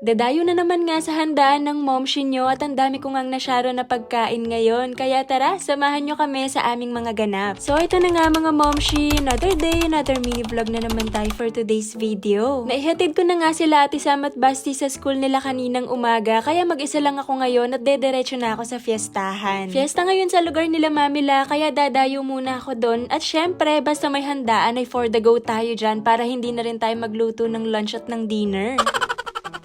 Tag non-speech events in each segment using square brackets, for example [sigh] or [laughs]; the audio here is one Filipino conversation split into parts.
Dadayo na naman nga sa handaan ng momshi nyo at ang dami ko ngang nasyaro na pagkain ngayon. Kaya tara, samahan nyo kami sa aming mga ganap. So ito na nga mga momshi, another day, another mini vlog na naman tayo for today's video. Naihatid ko na nga sila Ate Sam at Basti sa school nila kaninang umaga, kaya mag-isa lang ako ngayon at dederecho na ako sa fiestahan. Fiesta ngayon sa lugar nila Mamila, kaya dadayo muna ako doon. At syempre, basta may handaan ay for the go tayo dyan para hindi na rin tayo magluto ng lunch at ng dinner. [laughs]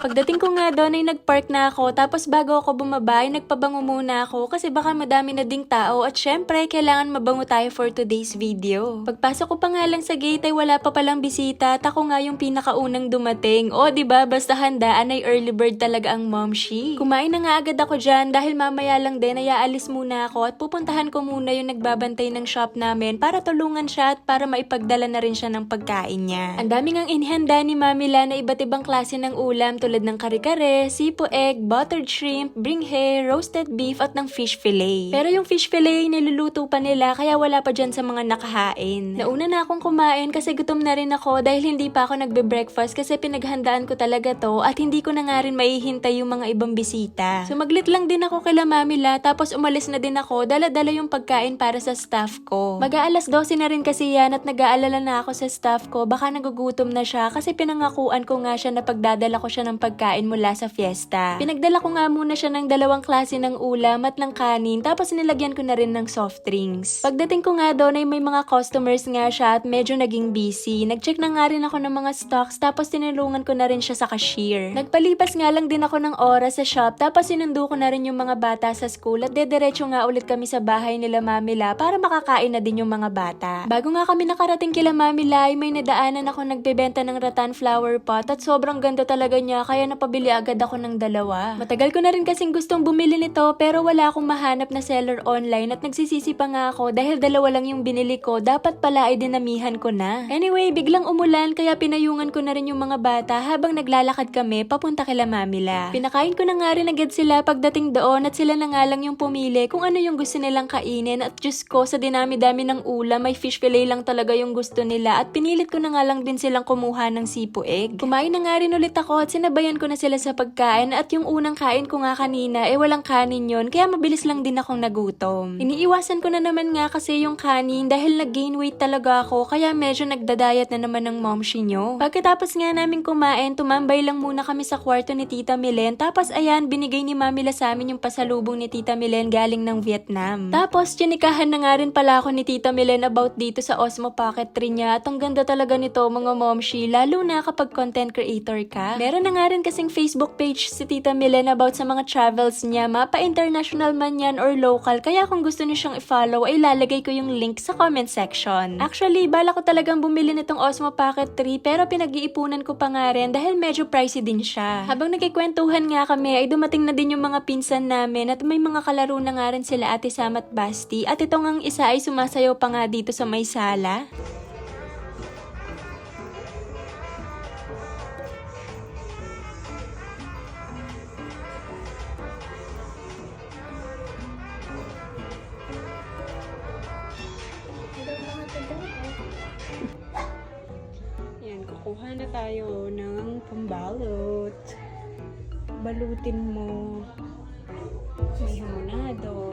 Pagdating ko nga doon ay nagpark na ako tapos bago ako bumaba ay nagpabango muna ako kasi baka madami na ding tao at syempre kailangan mabango tayo for today's video. Pagpasok ko pa nga lang sa gate ay wala pa palang bisita at ako nga yung pinakaunang dumating. O ba basta handaan ay early bird talaga ang momshi. Kumain na nga agad ako dyan dahil mamaya lang din ay aalis muna ako at pupuntahan ko muna yung nagbabantay ng shop namin para tulungan siya at para maipagdala na rin siya ng pagkain niya. Ang daming ang inihanda ni Mamila na iba't ibang klase ng ulam tulad ng kare-kare, sipo egg, buttered shrimp, bringhe, roasted beef at ng fish fillet. Pero yung fish fillet niluluto pa nila kaya wala pa dyan sa mga nakahain. Nauna na akong kumain kasi gutom na rin ako dahil hindi pa ako nagbe-breakfast kasi pinaghandaan ko talaga to at hindi ko na nga rin maihintay yung mga ibang bisita. Sumaglit lang din ako kila Mamila tapos umalis na din ako dala-dala yung pagkain para sa staff ko. Mag-aalas 12 na rin kasi yan at nag-aalala na ako sa staff ko baka nagugutom na siya kasi pinangakuan ko nga siya na pagdadala ko siya ng pagkain mula sa fiesta. Pinagdala ko nga muna siya ng dalawang klase ng ulam at ng kanin tapos nilagyan ko na rin ng soft drinks. Pagdating ko nga doon ay may mga customers nga siya at medyo naging busy. Nag-check na nga rin ako ng mga stocks tapos tinulungan ko na rin siya sa cashier. Nagpalipas nga lang din ako ng oras sa shop tapos sinundo ko na rin yung mga bata sa school at dediretso nga ulit kami sa bahay nila Mamila para makakain na din yung mga bata. Bago nga kami nakarating kila Mamila ay may nadaanan ako nagbebenta ng rattan flower pot at sobrang ganda talaga niya kaya napabili agad ako ng dalawa. Matagal ko na rin kasing gustong bumili nito pero wala akong mahanap na seller online at nagsisisi pa nga ako dahil dalawa lang yung binili ko dapat pala ay dinamihan ko na. Anyway, biglang umulan kaya pinayungan ko na rin yung mga bata habang naglalakad kami papunta kila Mamila. Pinakain ko na nga rin agad sila pagdating doon at sila na nga lang yung pumili kung ano yung gusto nilang kainin at Diyos ko sa dinami-dami ng ulam may fish fillet lang talaga yung gusto nila at pinilit ko na nga lang din silang kumuha ng sipo egg. Kumain na nga rin ulit ako at sinabayan ko na sila sa pagkain at yung unang kain ko nga kanina eh walang kanin yon kaya mabilis lang din akong nagutom. Iniiwasan ko na naman nga kasi yung kanin dahil nag-gain weight talaga ako kaya medyo nagdadayat na naman ng momshi nyo. Pagkatapos nga namin kumain, tumambay lang muna kami sa kwarto ni Tita Milen tapos ayan, binigay ni Mami La sa amin yung pasalubong ni Tita Milen galing ng Vietnam. Tapos, tinikahan na nga rin pala ako ni Tita Milen about dito sa Osmo Pocket 3 niya at ang ganda talaga nito mga momshi lalo na kapag content creator ka. Meron na nga rin kasing Facebook page si Tita Milen about sa mga travels niya, mapa international man yan or local, kaya kung gusto niyo siyang i-follow ay lalagay ko yung link sa comment section. Actually, bala ko talagang bumili nitong Osmo Pocket 3 pero pinag-iipunan ko pa nga rin dahil medyo pricey din siya. Habang nagkikwentuhan nga kami ay dumating na din yung mga pinsan namin at may mga kalaro na nga rin sila Ate Sam at Basti at itong ang isa ay sumasayaw pa nga dito sa may sala. Kukuha na tayo ng pambalot. Balutin mo. May hamonado.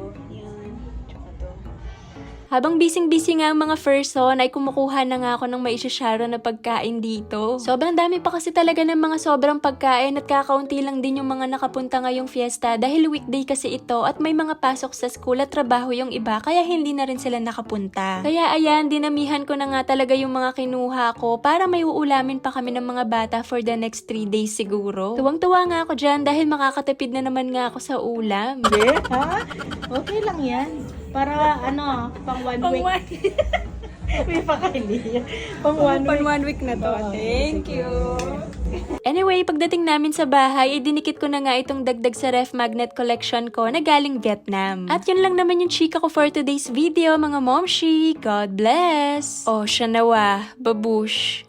Habang bising-busy nga ang mga person, ay kumukuha na nga ako ng maisyasharo na pagkain dito. Sobrang dami pa kasi talaga ng mga sobrang pagkain at kakaunti lang din yung mga nakapunta ngayong fiesta dahil weekday kasi ito at may mga pasok sa school at trabaho yung iba kaya hindi na rin sila nakapunta. Kaya ayan, dinamihan ko na nga talaga yung mga kinuha ko para may uulamin pa kami ng mga bata for the next 3 days siguro. Tuwang-tuwa nga ako dyan dahil makakatipid na naman nga ako sa ulam. Hindi, ha? Okay lang yan. Para ano, pang one week. [laughs] May pakaili. Pang one week. one week na to. Oo, Thank you. Anyway, pagdating namin sa bahay, idinikit ko na nga itong dagdag sa ref magnet collection ko na galing Vietnam. At yun lang naman yung chika ko for today's video, mga momshi. God bless! Oh, siya nawa, babush.